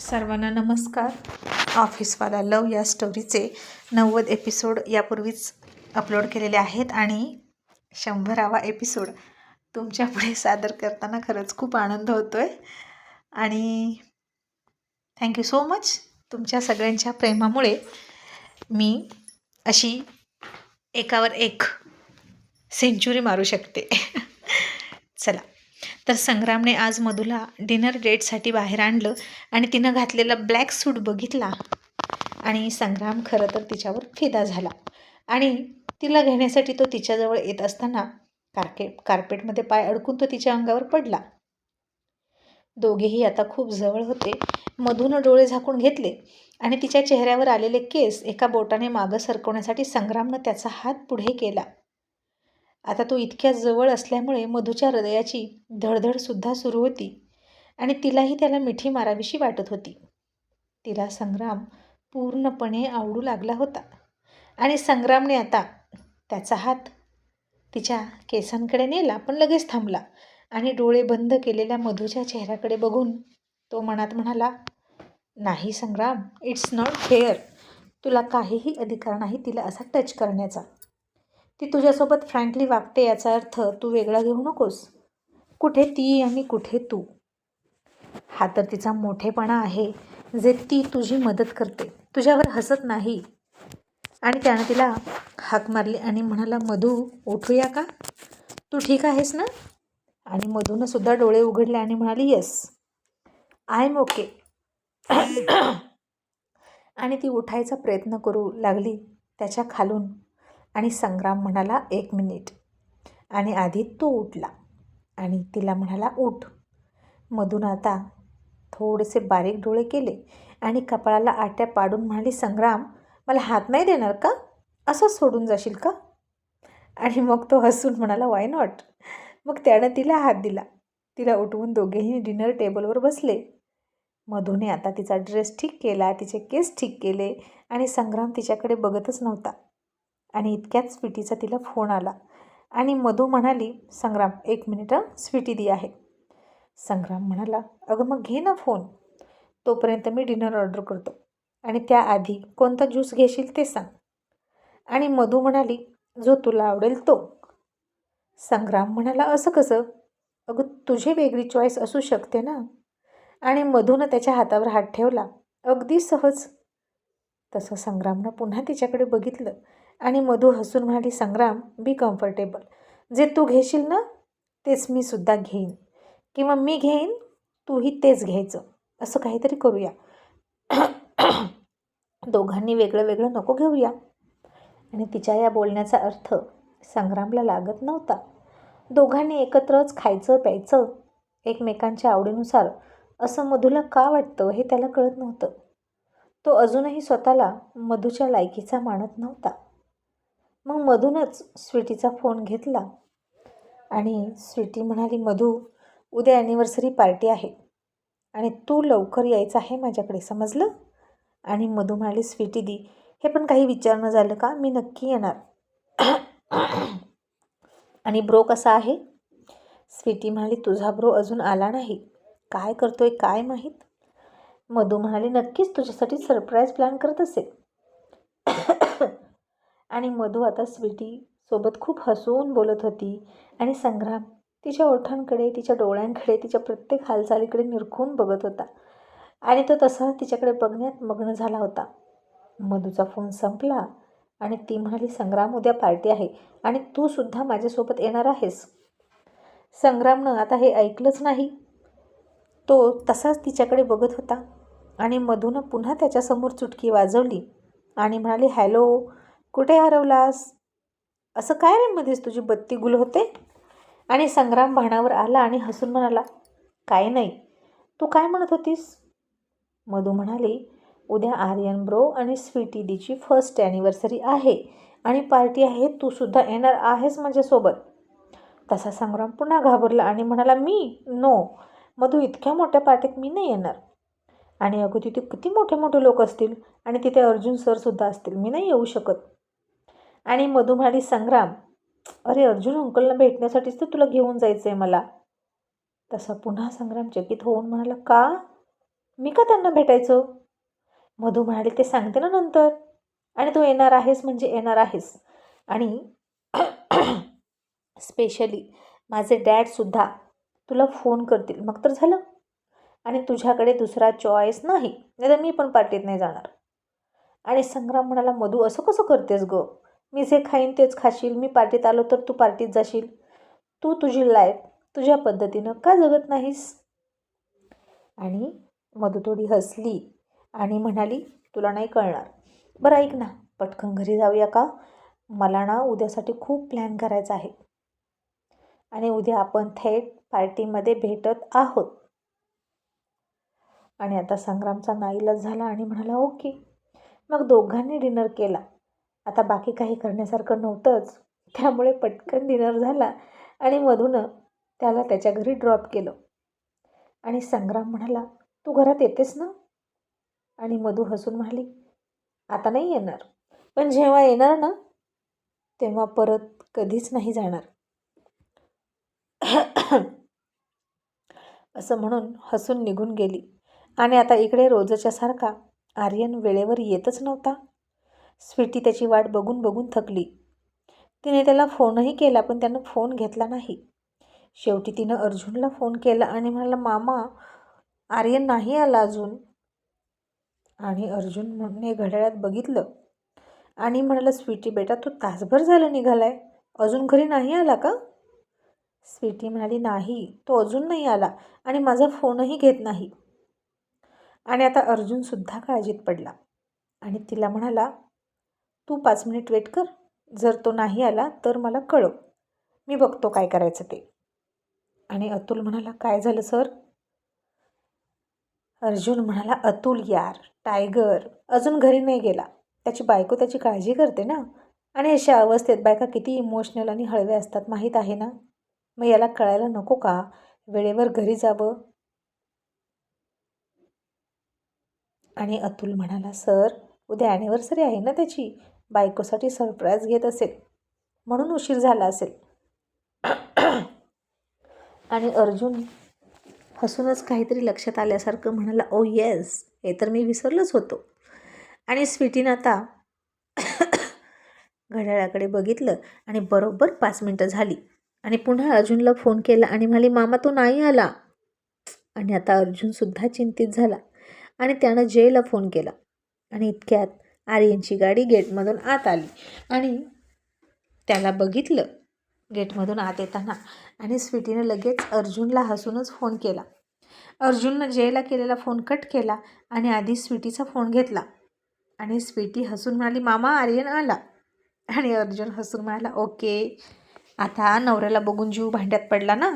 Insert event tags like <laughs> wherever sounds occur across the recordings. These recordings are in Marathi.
सर्वांना नमस्कार. ऑफिसवाला लव या स्टोरीचे नव्वद एपिसोड यापूर्वीच अपलोड केलेले आहेत आणि शंभरावा एपिसोड तुमच्यापुढे सादर करताना खरंच खूप आनंद होतो आहे आणि थँक्यू सो मच तुमच्या सगळ्यांच्या प्रेमामुळे मी अशी एकावर एक सेंचुरी मारू शकते. <laughs> चला. तर संग्रामने आज मधूला डिनर डेटसाठी बाहेर आणलं आणि तिनं घातलेला ब्लॅक सूट बघितला. आणि संग्राम खरं तर तिच्यावर फिदा झाला. आणि तिला घेण्यासाठी तो तिच्याजवळ येत असताना कार्के कार्पेटमध्ये पाय अडकून तो तिच्या अंगावर पडला. दोघेही आता खूप जवळ होते. मधून डोळे झाकून घेतले आणि तिच्या चेहऱ्यावर आलेले केस एका बोटाने मागं सरकवण्यासाठी संग्रामनं त्याचा हात पुढे केला. आता तो इतक्या जवळ असल्यामुळे मधूच्या हृदयाची धडधडसुद्धा सुरू होती आणि तिलाही त्याला मिठी मारावीशी वाटत होती. तिला संग्राम पूर्णपणे आवडू लागला होता. आणि संग्रामने आता त्याचा हात तिच्या केसांकडे नेला पण लगेच थांबला आणि डोळे बंद केलेल्या मधूच्या चेहऱ्याकडे बघून तो मनात म्हणाला नाही संग्राम इट्स नॉट फेअर. तुला काहीही अधिकार नाही तिला असा टच करण्याचा. ती तुझ्यासोबत फ्रँकली वागते याचा अर्थ तू वेगळा घेऊ नकोस. कुठे ती आणि कुठे तू? हा तर तिचा मोठेपणा आहे जे ती तुझी मदत करते. तुझ्यावर हसत नाही. आणि त्यानं तिला हाक मारली आणि म्हणाला मधू उठूया का? तू ठीक आहेस ना? आणि मधूनं सुद्धा डोळे उघडले आणि म्हणाली येस. I am okay. <clears throat> आणि ती उठायचा प्रयत्न करू लागली त्याच्या खालून. आणि संग्राम म्हणाला एक मिनिट. आणि आधी तो उठला आणि तिला म्हणाला उठ. मधून आता थोडेसे बारीक डोळे केले आणि कपाळाला आट्या पाडून म्हणाली संग्राम मला हात नाही देणार का? असं सोडून जाशील का? आणि मग तो हसून म्हणाला वाय नॉट मग त्यानं तिला हात दिला. तिला उठवून दोघेही डिनर टेबलवर बसले. मधूने आता तिचा ड्रेस ठीक केला तिचे केस ठीक केले आणि संग्राम तिच्याकडे बघतच नव्हता. आणि इतक्यात स्वीटीचा तिला फोन आला. आणि मधू म्हणाली संग्राम एक मिनिट स्वीटी दी आहे. संग्राम म्हणाला अगं मग घे ना फोन. तोपर्यंत मी डिनर ऑर्डर करतो. आणि त्याआधी कोणता ज्यूस घेशील ते सांग. आणि मधू म्हणाली जो तुला आवडेल तो. संग्राम म्हणाला असं कसं? अगं तुझी वेगळी चॉईस असू शकते ना. आणि मधूनं त्याच्या हातावर हात ठेवला अगदी सहज. तसं संग्रामनं पुन्हा तिच्याकडे बघितलं. आणि मधू हसून म्हणाली संग्राम बी कम्फर्टेबल जे तू घेशील ना तेच मी सुद्धा घेईन. किंवा मी घेईन तूही तेच घ्यायचं. असं काहीतरी करूया. <clears throat> दोघांनी वेगळं वेगळं नको घेऊया. आणि तिच्या या बोलण्याचा अर्थ संग्रामला लागत नव्हता. दोघांनी एकत्रच खायचं प्यायचं एकमेकांच्या आवडीनुसार असं मधूला का वाटतं हे त्याला कळत नव्हतं. तो अजूनही स्वतःला मधूच्या लायकीचा मानत नव्हता. मग मधूनच स्वीटीचा फोन घेतला. आणि स्वीटी म्हणाली मधू उद्या ॲनिव्हर्सरी पार्टी आहे. आणि तू लवकर यायचं आहे माझ्याकडे समजलं? आणि मधू म्हणाली स्वीटी दी हे पण काही विचारणं झालं का? मी नक्की येणार. आणि ब्रो कसा आहे? स्वीटी म्हणाली तुझा ब्रो अजून आला नाही. काय करतोय काय माहीत? मधू म्हणाली नक्कीच तुझ्यासाठी सरप्राईज प्लॅन करत असेल. आणि मधू आता स्वीटीसोबत खूप हसून बोलत होती. आणि संग्राम तिच्या ओठांकडे तिच्या डोळ्यांकडे तिच्या प्रत्येक हालचालीकडे निरखून बघत होता. आणि तो तसा तिच्याकडे बघण्यात मग्न झाला होता. मधूचा फोन संपला आणि ती म्हणाली संग्राम उद्या पार्टी आहे आणि तू सुद्धा माझ्यासोबत येणार आहेस. संग्रामनं आता हे ऐकलंच नाही. तो तसाच तिच्याकडे बघत होता आणि मधूनं पुन्हा त्याच्यासमोर चुटकी वाजवली आणि म्हणाली हॅलो कुठे हरवलास? असं काय रे मध्येच तुझी बत्ती गुल होते? आणि संग्राम भाणावर आला आणि हसून म्हणाला काय नाही. तू काय म्हणत होतीस? मधू म्हणाली उद्या आर्यन ब्रो आणि स्वीटी दीची फर्स्ट ॲनिव्हर्सरी आहे आणि पार्टी आहे. तू सुद्धा येणार आहेस माझ्यासोबत. तसा संग्राम पुन्हा घाबरला आणि म्हणाला मी? नो मधू इतक्या मोठ्या पार्टीत मी नाही येणार. आणि अगोदर तिथे किती मोठे मोठे लोक असतील? आणि तिथे अर्जुन सरसुद्धा असतील. मी नाही येऊ शकत. आणि मधुमाडी संग्राम अरे अर्जुन अंकलला भेटण्यासाठीच तर तुला घेऊन जायचं आहे मला. तसा पुन्हा संग्राम चकित होऊन म्हणाला का? मी का त्यांना भेटायचो? मधू म्हणाले ते सांगते ना नंतर. आणि तू येणार आहेस म्हणजे येणार आहेस. आणि <clears throat> स्पेशली माझे डॅडसुद्धा तुला फोन करतील. मग तर झालं. आणि तुझ्याकडे दुसरा चॉईस नाही. नाही तर मी पण पार्टीत नाही जाणार. आणि संग्राम म्हणाला मधू असं कसं करतेस ग? मी जे खाईन तेच खाशील मी पार्टीत आलो तर तू पार्टीत जाशील. तू तुझी लाईफ तुझ्या पद्धतीनं का जगत नाहीस? आणि मधू थोडी हसली आणि म्हणाली तुला नाही कळणार. बरं ऐक ना पटकन घरी जाऊया का? मला ना उद्यासाठी खूप प्लॅन करायचा आहे. आणि उद्या आपण थेट पार्टीमध्ये भेटत आहोत. आणि आता संग्रामचा नाईलाज झाला आणि म्हणाला ओके. मग दोघांनी डिनर केला. आता बाकी काही करण्यासारखं नव्हतंच. त्यामुळे पटकन डिनर झाला आणि मधूनं त्याला त्याच्या घरी ड्रॉप केलं. आणि संग्राम म्हणाला तू घरात येतेस ना? आणि मधू हसून म्हणाली आता नाही येणार. पण जेव्हा येणार ना तेव्हा परत कधीच नाही जाणार. असं म्हणून हसून निघून गेली. आणि आता इकडे रोजच्या सारखा आर्यन वेळेवर येतच नव्हता. स्वीटी त्याची वाट बघून बघून थकली. तिने त्याला फोनही केला पण त्यानं फोन घेतला नाही. शेवटी तिनं अर्जुनला फोन केला आणि म्हणाला मामा आर्यन नाही आला अजून. आणि अर्जुन म्हणणे घड्याळात बघितलं. आणि म्हणाला स्वीटी बेटा तू तासभर झालं निघालाय. अजून घरी नाही आला का? स्वीटी म्हणाली नाही तो अजून नाही आला आणि माझा फोनही घेत नाही. आणि आता अर्जुनसुद्धा काळजीत पडला. आणि तिला म्हणाला तू पाच मिनिट वेट कर. जर तो नाही आला तर मला कळव. मी बघतो काय करायचं ते. आणि अतुल म्हणाला काय झालं सर? अर्जुन म्हणाला अतुल यार टायगर अजून घरी नाही गेला. त्याची बायको त्याची काळजी करते ना. आणि अशा अवस्थेत बायका किती इमोशनल आणि हळव्या असतात माहीत आहे ना? मग याला कळायला नको का? वेळेवर घरी जावं. आणि अतुल म्हणाला सर उद्या ॲनिव्हर्सरी आहे ना त्याची? बायकोसाठी सरप्राईज घेत असेल. म्हणून उशीर झाला असेल. आणि अर्जुन हसूनच काहीतरी लक्षात आल्यासारखं म्हणाला oh ओ येस हे तर मी विसरलोच होतो. आणि स्वीटीनं आता घड्याळाकडे बघितलं आणि बरोबर पाच मिनटं झाली. आणि पुन्हा अर्जुनला फोन केला आणि म्हणाली मामा तो नाही आला. आणि आता अर्जुनसुद्धा चिंतित झाला. आणि त्यानं जयला फोन केला. आणि इतक्यात आर्यनची गाडी गेटमधून आत आली आणि त्याला बघितलं. गेटमधून आत येताना आणि स्वीटीनं लगेच अर्जुनला हसूनच फोन केला. अर्जुननं जयला केलेला फोन कट केला आणि आधी स्वीटीचा फोन घेतला. आणि स्वीटी हसून म्हणाली मामा आर्यन आला. आणि अर्जुन हसून म्हणाला ओके आता नवऱ्याला बघून जीव भांड्यात पडला ना.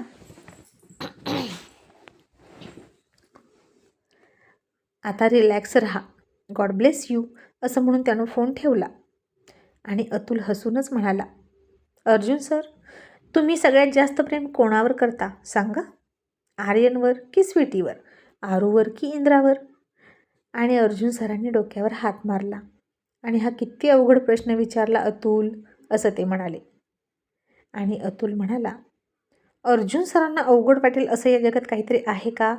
आता रिलॅक्स राहा. गॉड ब्लेस यू असं म्हणून त्यानं फोन ठेवला आणि अतुल हसूनच म्हणाला अर्जुन सर तुम्ही सगळ्यात जास्त प्रेम कोणावर करता सांगा? आर्यनवर की स्वीटीवर? आरूवर की इंद्रावर? आणि अर्जुन सरांनी डोक्यावर हात मारला आणि हा किती अवघड प्रश्न विचारला अतुल असं ते म्हणाले. आणि अतुल म्हणाला अर्जुन सरांना अवघड वाटेल असं या जगात काहीतरी आहे का?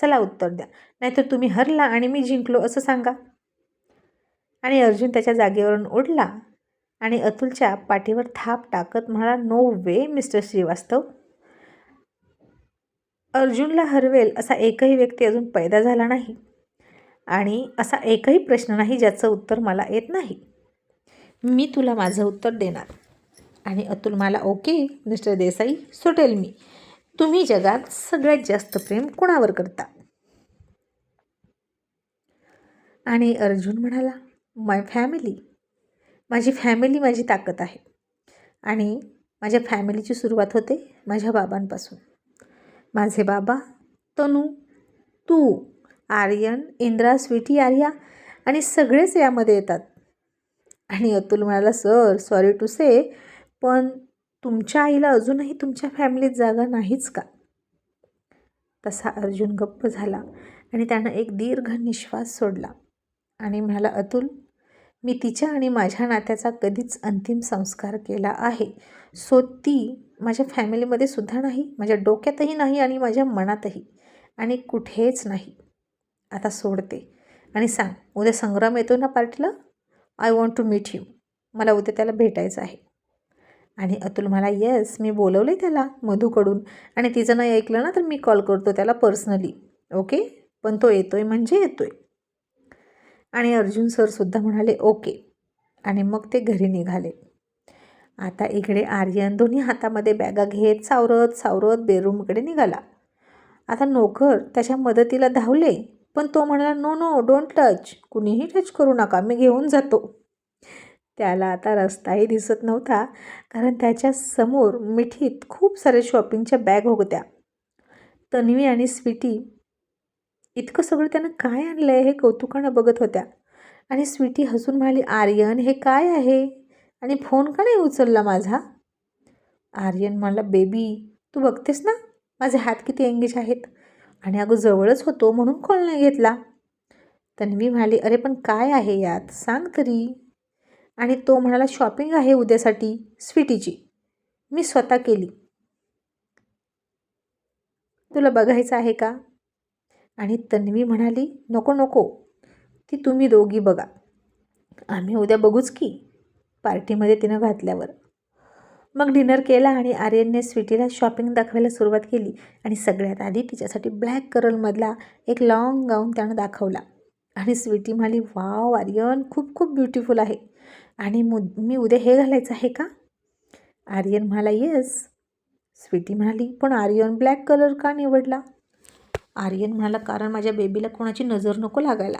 चला उत्तर द्या. नाहीतर तुम्ही हरला आणि मी जिंकलो असं सांगा. आणि अर्जुन त्याच्या जागेवरून उडला आणि अतुलच्या पाठीवर थाप टाकत म्हणाला नो वे मिस्टर श्रीवास्तव. अर्जुनला हरवेल असा एकही व्यक्ती अजून पैदा झाला नाही आणि असा एकही प्रश्न नाही ज्याचं उत्तर मला येत नाही. मी तुला माझं उत्तर देणार. आणि अतुल मला ओके मिस्टर देसाई सुटेल मी तुम्ही जगात सगळ्यात जास्त प्रेम कुणावर करता? आणि अर्जुन म्हणाला माय फॅमिली माझी फॅमिली माझी ताकद आहे. आणि माझ्या फॅमिलीची सुरुवात होते माझ्या बाबांपासून. माझे बाबा तनू तू आर्यन इंद्रा स्वीटी आर्या आणि सगळेच यामध्ये येतात. आणि अतुल म्हणाला सर सॉरी टू से पण तुमच्या आईला अजूनही तुमच्या फॅमिलीत जागा नाहीच का? तसा अर्जुन गप्प झाला आणि त्यानं एक दीर्घ निश्वास सोडला. आणि म्हणाला अतुल मी तिच्या आणि माझ्या नात्याचा कधीच अंतिम संस्कार केला आहे. सो ती माझ्या फॅमिलीमध्ये सुद्धा नाही माझ्या डोक्यातही नाही आणि माझ्या मनातही. आणि कुठेच नाही. आता सोडते. आणि सांग उद्या संग्राम येतो ना पार्टीला? I want to meet you मला उद्या त्याला भेटायचं आहे. आणि अतुल मला येस मी बोलवले त्याला मधूकडून. आणि तिचं नाही ऐकलं ना तर मी कॉल करतो त्याला पर्सनली ओके पण तो येतोय म्हणजे येतोय. आणि अर्जुन सरसुद्धा म्हणाले ओके. आणि मग ते घरी निघाले. आता इकडे आर्यन दोन्ही हातामध्ये बॅगा घेत सावरत सावरत बेडरूमकडे निघाला. आता नोकर त्याच्या मदतीला धावले पण तो म्हणाला नो नो डोंट टच कुणीही टच करू नका. मी घेऊन जातो. त्याला आता रस्ताही दिसत नव्हता कारण त्याच्यासमोर मिठीत खूप साऱ्या शॉपिंगच्या बॅग होत्या. तन्वी आणि स्वीटी इतकं सगळं त्यानं काय आणलं आहे हे कौतुकानं बघत होत्या. आणि स्वीटी हसून म्हणाली आर्यन हे काय आहे? आणि फोन का नाही उचलला माझा? आर्यन म्हणला बेबी तू बघतेस ना माझे हात किती एंगेज आहेत. आणि अगं जवळच होतो म्हणून कॉल नाही घेतला. तन्वी म्हणाली अरे पण काय आहे यात? सांग तरी. आणि तो म्हणाला शॉपिंग आहे उद्यासाठी स्वीटीची. मी स्वतः केली. तुला बघायचं आहे का? आणि तन्वी म्हणाली नको नको. ती तुम्ही दोघी बघा. आम्ही उद्या बघूच की. पार्टीमध्ये तिनं घातल्यावर. मग डिनर केला आणि आर्यनने स्वीटीला शॉपिंग दाखवायला सुरुवात केली आणि सगळ्यात आधी तिच्यासाठी ब्लॅक कलरमधला एक लाँग गाऊन त्यानं दाखवला. आणि स्वीटी म्हणाली वाव आर्यन खूप खूप ब्युटिफुल आहे. आणि मु मी उद्या हे घालायचं आहे का? आर्यन म्हणाला येस. स्वीटी म्हणाली पण आर्यन ब्लॅक कलर का निवडला? आर्यन म्हणाला कारण माझ्या बेबीला कोणाची नजर नको लागायला.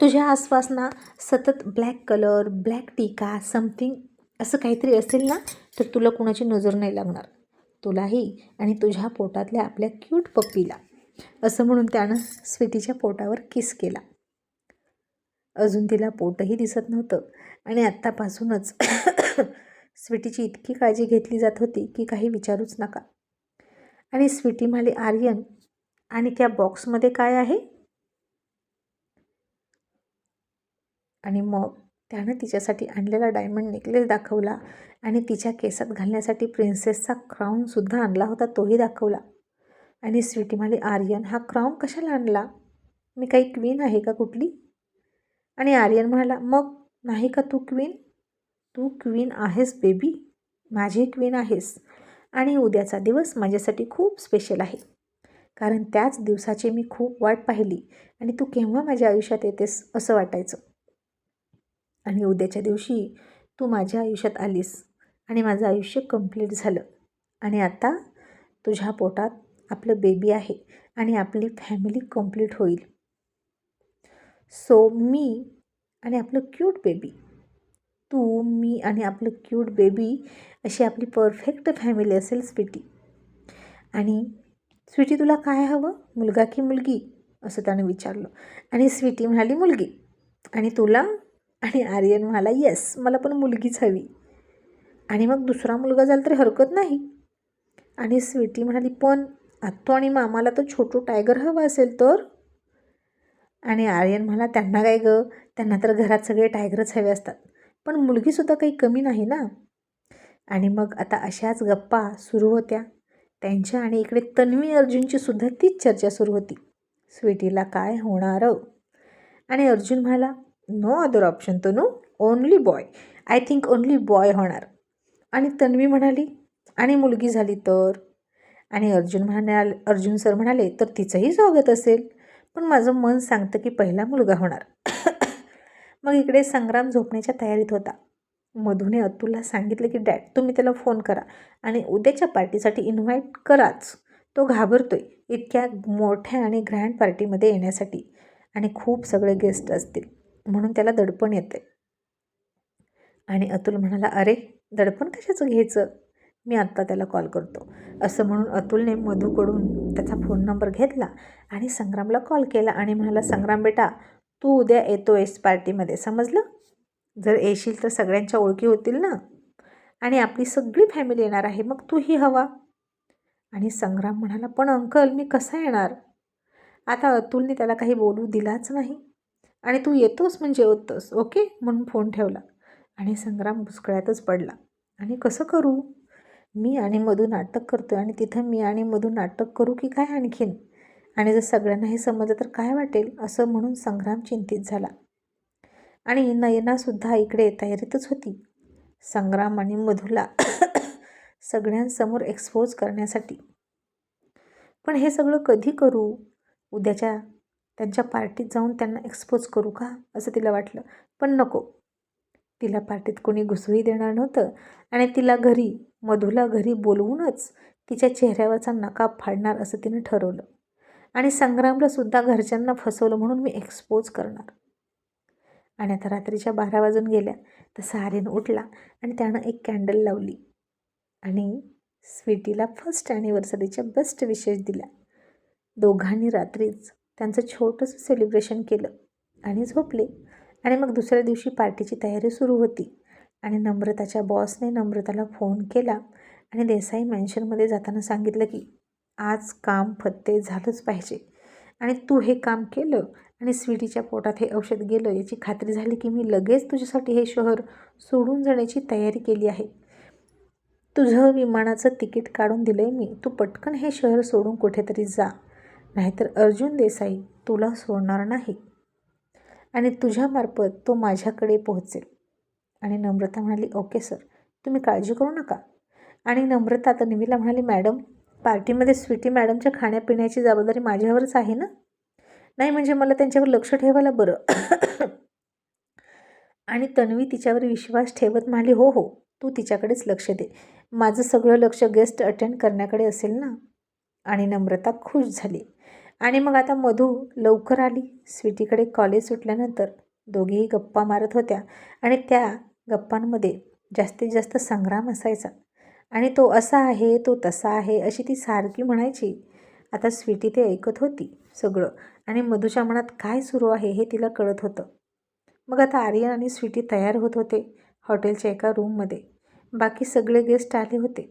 तुझ्या आसपास ना सतत ब्लॅक कलर ब्लॅक टीका समथिंग असं काहीतरी असेल ना तर तुला कोणाची नजर नाही लागणार. तुलाही आणि तुझ्या पोटातल्या आपल्या क्यूट पप्पीला असं म्हणून त्यानं स्वीटीच्या पोटावर किस केला. अजून तिला पोटही दिसत नव्हतं आणि आत्तापासूनच <coughs> स्वीटीची इतकी काळजी घेतली जात होती की काही विचारूच नका. आणि स्वीटी म्हणाली आर्यन आणि त्या बॉक्समध्ये काय आहे? आणि मग त्यानं तिच्यासाठी आणलेला डायमंड नेकलेस दाखवला आणि तिच्या केसात घालण्यासाठी प्रिन्सेसचा क्राऊनसुद्धा आणला होता तोही दाखवला. आणि स्वीटी म्हणाली आर्यन हा क्राऊन कशाला आणला? मी काही क्वीन आहे का कुठली? आणि आर्यन म्हणाला मग नाही का तू क्वीन? तू क्वीन आहेस बेबी. माझी क्वीन आहेस. आणि उद्याचा दिवस माझ्यासाठी खूप स्पेशल आहे. कारण त्याच दिवसाची मी खूप वाट पाहिली आणि तू केव्हा माझ्या आयुष्यात येतेस असं वाटायचं. आणि उद्याच्या दिवशी तू माझ्या आयुष्यात आलीस आणि माझं आयुष्य कंप्लीट झालं. आणि आता तुझ्या पोटात आपलं बेबी आहे आणि आपली फॅमिली कंप्लीट होईल. सो मी आणि आपलं क्यूट बेबी तू मी आणि आपलं क्यूट बेबी अशी आपली परफेक्ट फॅमिली असेल स्वीटी. आणि स्वीटी तुला काय हवं? मुलगा की मुलगी? असं त्यानं विचारलं. आणि स्वीटी म्हणाली मुलगी. आणि तुला? आणि आर्यन म्हणाला येस मला पण मुलगीच हवी. आणि मग दुसरा मुलगा झाला तरी हरकत नाही. आणि स्वीटी म्हणाली पण आत्तो आणि मामाला तर छोटू टायगर हवं असेल तर? आणि आर्यन म्हणा त्यांना काय गं? त्यांना तर घरात सगळे टायगरच हवे असतात. पण मुलगीसुद्धा काही कमी नाही ना? आणि मग आता अशाच गप्पा सुरू होत्या. त्यांच्या आणि इकडे तन्वी अर्जुनची सुद्धा तीच चर्चा सुरू होती. स्वीटीला काय होणार आणि अर्जुन म्हणाला नो अदर ऑप्शन तो no only boy I think only boy होणार. आणि तन्वी म्हणाली आणि मुलगी झाली तर? आणि अर्जुन म्हणाल अर्जुन सर म्हणाले तर तिचंही स्वागत असेल. पण माझं मन सांगतं की पहिला मुलगा होणार. <coughs> मग इकडे संग्राम झोपण्याच्या तयारीत होता. मधूने अतुलला सांगितलं की डॅड तुम्ही त्याला फोन करा आणि उद्याच्या पार्टीसाठी इन्व्हाइट कराच. तो घाबरतोय इतक्या मोठ्या आणि ग्रँड पार्टीमध्ये येण्यासाठी आणि खूप सगळे गेस्ट असतील. म्हणून त्याला दडपण येते आणि अतुल म्हणाला अरे दडपण कशाचं घ्यायचं? मी आत्ता त्याला कॉल करतो. असं म्हणून अतुलने मधूकडून त्याचा फोन नंबर घेतला आणि संग्रामला कॉल केला आणि म्हणाला संग्राम बेटा तू उद्या येतो आहेस पार्टीमध्ये समजलं? जर येशील तर सगळ्यांच्या ओळखी होतील ना? आणि आपली सगळी फॅमिली येणार आहे मग तूही हवा. आणि संग्राम म्हणाला पण अंकल मी कसा येणार? आता अतुलने त्याला काही बोलू दिलाच नाही. आणि तू येतोस म्हणजे होतोस ओके? म्हणून फोन ठेवला. आणि संग्राम भुसकळ्यातच पडला. आणि कसं करू? मी आणि मधू नाटक करतो आणि तिथं मी आणि मधू नाटक करू की काय आणखीन? आणि जर सगळ्यांना हे समजलं तर काय वाटेल? असं म्हणून संग्राम चिंतित झाला. आणि नयनासुद्धा इकडे तयारीतच होती. संग्राम आणि मधूला <coughs> सगळ्यांसमोर एक्सपोज करण्यासाठी. पण हे सगळं कधी करू? उद्याच्या त्यांच्या पार्टीत जाऊन त्यांना एक्सपोज करू का? असं तिला वाटलं. पण नको. तिला पार्टीत कोणी घुसळी देणार नव्हतं आणि तिला घरी मधूला घरी बोलवूनच तिच्या चेहऱ्यावरचा नकाब फाडणार असं तिने ठरवलं. आणि संग्रामला सुद्धा घरच्यांना फसवलं म्हणून मी एक्सपोज करणार. आणि आता रात्रीच्या बारा वाजून गेल्या तर सारेन उठला आणि त्यानं एक कॅन्डल लावली आणि स्वीटीला फर्स्ट ॲनिव्हर्सरीच्या बेस्ट विशेष दिल्या. दोघांनी रात्रीच त्यांचं छोटंसं सेलिब्रेशन केलं आणि झोपले. आणि मग दुसऱ्या दिवशी पार्टीची तयारी सुरू होती आणि नम्रताच्या बॉसने नम्रताला फोन केला आणि देसाई मॅन्शनमध्ये जाताना सांगितलं की आज काम फत्ते झालंच पाहिजे आणि तू हे काम केलं आणि स्वीटीच्या पोटात हे औषध गेलं याची खात्री झाली की मी लगेच तुझ्यासाठी हे शहर सोडून जाण्याची तयारी केली आहे. तुझं विमानाचं तिकीट काढून दिलं आहे मी. तू पटकन हे शहर सोडून कुठेतरी जा. नाहीतर अर्जुन देसाई तुला सोडणार नाही. आणि तुझ्यामार्फत तो माझ्याकडे पोहोचेल. आणि नम्रता म्हणाली ओके सर. तुम्ही काळजी करू नका. आणि नम्रता आता निमीला म्हणाली मॅडम पार्टीमध्ये स्वीटी मॅडमच्या खाण्यापिण्याची जबाबदारी माझ्यावरच आहे ना? नाही म्हणजे मला त्यांच्यावर लक्ष ठेवायला बरं. आणि तन्वी तिच्यावर विश्वास ठेवत म्हणाली हो हो तू तिच्याकडेच लक्ष दे. माझं सगळं लक्ष गेस्ट अटेंड करण्याकडे असेल ना? आणि नम्रता खुश झाली. आणि मग आता मधू लवकर आली. स्वीटीकडे कॉलेज सुटल्यानंतर दोघीही गप्पा मारत होत्या आणि त्या गप्पांमध्ये जास्तीत जास्त संग्राम असायचा. आणि तो असा आहे तो तसा आहे अशी ती सारखी म्हणायची आता स्वीटी ते ऐकत होती सगळं. आणि मधूच्या मनात काय सुरू आहे हे तिला कळत होतं. मग आता आर्यन आणि स्वीटी तयार होत होते हॉटेलच्या एका रूममध्ये. बाकी सगळे गेस्ट आले होते.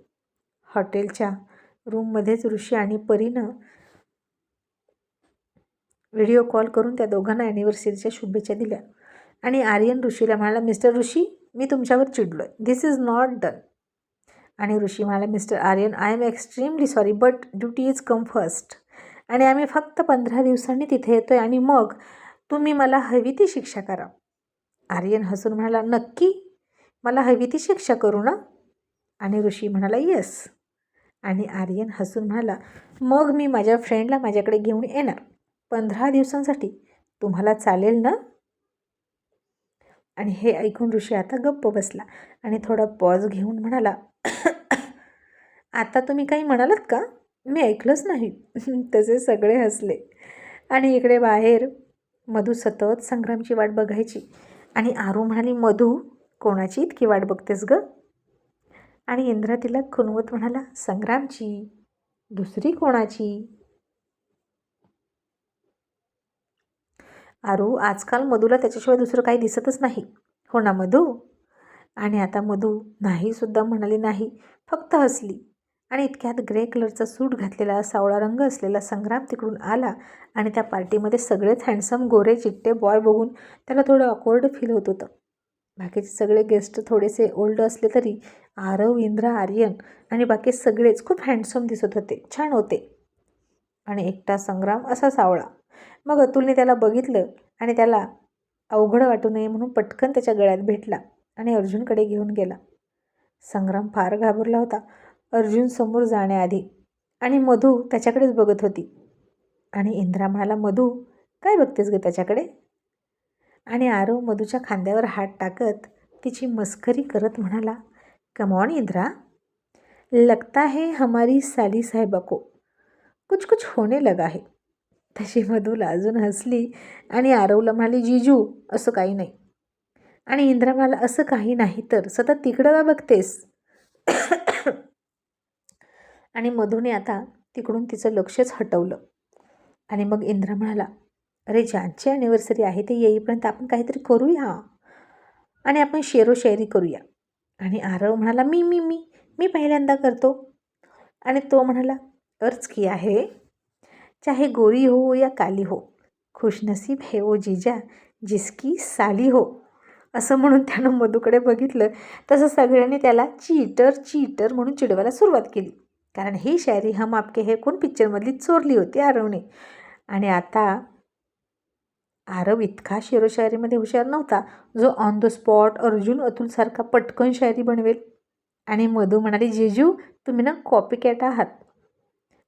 हॉटेलच्या रूममध्येच ऋषी आणि परीनं व्हिडिओ कॉल करून त्या दोघांना ॲनिव्हर्सरीच्या शुभेच्छा दिल्या. आणि आर्यन ऋषीला म्हणाला मिस्टर ऋषी मी तुमच्यावर चिडलो आहे धिस इज नॉट डन आणि ऋषी म्हणाला mister Aryan I am extremely sorry but duty is come first आणि आम्ही फक्त पंधरा दिवसांनी तिथे येतो आहे आणि मग तुम्ही मला हवी ती शिक्षा करा. आर्यन हसून म्हणाला नक्की? मला हवी ती शिक्षा करू ना? आणि ऋषी म्हणाला येस आणि आर्यन हसून म्हणाला मग मी माझ्या फ्रेंडला माझ्याकडे घेऊन येणार. पंधरा दिवसांसाठी तुम्हाला चालेल ना? आणि हे ऐकून ऋषी आता गप्प बसला आणि थोडा पॉज घेऊन म्हणाला आता तुम्ही काही म्हणालात का? मी ऐकलंच नाही. <laughs> तसे सगळे हसले. आणि इकडे बाहेर मधू सतत संग्रामची वाट बघायची. आणि आरू म्हणाली मधू कोणाची इतकी वाट बघतेस ग? आणि इंद्रा तिला खुनवत म्हणाला संग्रामची? दुसरी कोणाची? आरू आजकाल मधूला त्याच्याशिवाय दुसरं काही दिसतच नाही. हो ना मधू? आणि आता मधू नाहीसुद्धा म्हणाली नाही फक्त हसली. आणि इतक्यात ग्रे कलरचा सूट घातलेला सावळा रंग असलेला संग्राम तिकडून आला आणि त्या पार्टीमध्ये सगळेच हँडसम गोरे चिट्टे बॉय बघून त्याला थोडं ऑकवर्ड फील होत होतं. बाकीचे सगळे गेस्ट थोडेसे ओल्ड असले तरी आरव इंद्रा आर्यन आणि बाकी सगळेच खूप हँडसम दिसत होते छान होते. आणि एकटा संग्राम असा सावळा. मग अतुलने त्याला बघितलं आणि त्याला अवघड वाटू नये म्हणून पटकन त्याच्या गळ्यात भेटला. आणि अर्जुनकडे घेऊन गेला. संग्राम फार घाबरला होता. अर्जुन समोर जाण्याआधी आणि मधू त्याच्याकडेच बघत होती. आणि इंद्रा म्हणाला मधू काय बघतेस ग त्याच्याकडे? आणि आरव मधूच्या खांद्यावर हात टाकत तिची मस्करी करत म्हणाला कमॉन इंद्रा. लगता है हमारी साली साहेबा को. कुछ कुछ होने लगा है. तशी मधूला अजून हसली आणि आरवला म्हणाली जिजू असं काही नाही. आणि इंद्रा म्हणाला असं काही नाही तर सतत तिकडं का बघतेस? आणि मधूने आता तिकडून तिचं लक्षच हटवलं. आणि मग इंद्र म्हणाला अरे ज्यांची ॲनिव्हर्सरी आहे ते येईपर्यंत आपण काहीतरी करूया. आणि आपण शेरोशायरी करूया. आणि आरव म्हणाला मी मी मी मी पहिल्यांदा करतो. आणि तो म्हणाला अर्ज की आहे. चाहे गोरी हो या काली हो खुशनसीब है वो जीजा जिसकी साली हो. असं म्हणून त्यानं मधूकडे बघितलं तसं सगळ्यांनी त्याला चीटर चीटर म्हणून चिडवायला सुरुवात केली. कारण ही शायरी हम आपके हे कोण पिक्चरमधली चोरली होती आरवने आणि आता आरव इतका शेरो शायरीमध्ये हुशार नव्हता जो ऑन द स्पॉट अर्जुन अतुलसारखा पटकन शायरी बनवेल. आणि मधू म्हणाली जेजू तुम्ही ना कॉपी कॅट आहात.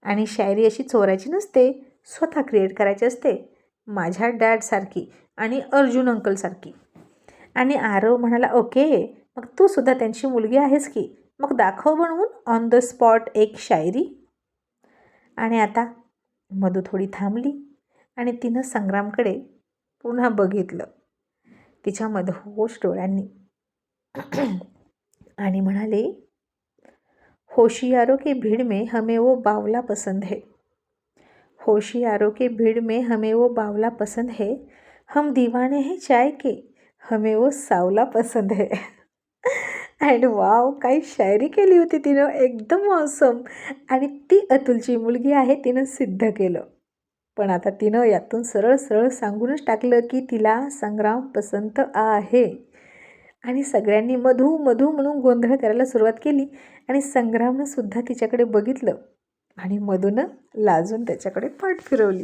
आणि शायरी अशी चोरायची नसते स्वतः क्रिएट करायची असते. माझ्या डॅडसारखी आणि अर्जुन अंकलसारखी आणि आरव म्हणाला ओके मग तू सुद्धा त्यांची मुलगी आहेस की? मग दाखव बनवून ऑन द स्पॉट एक शायरी. आणि आता मधू थोडी थांबली आणि तिनं संग्रामकडे पुन्हा बघितलं. तिच्या मधोश डोळ्यांनी. <clears throat> आणि म्हणाले होशियारों की भीड़ में हमें वो बावला पसंद है. होशियारों की भीड़ में हमें वो बावला पसंद है? हम दीवाने हैं चाय के? हमें वो सावला पसंद है। अँड वाव काही शायरी केली होती तिनं? एकदम मौसम आणि ती अतुलची मुलगी आहे तिनं सिद्ध केलं. पण आता तिनं यातून सरळ सरळ सांगूनच टाकलं की तिला संग्राम पसंत आहे. आणि सगळ्यांनी मधू मधू म्हणून गोंधळ करायला सुरुवात केली आणि संग्रामनं सुद्धा तिच्याकडे बघितलं. आणि मधूनं लाजून त्याच्याकडे पाठ फिरवली.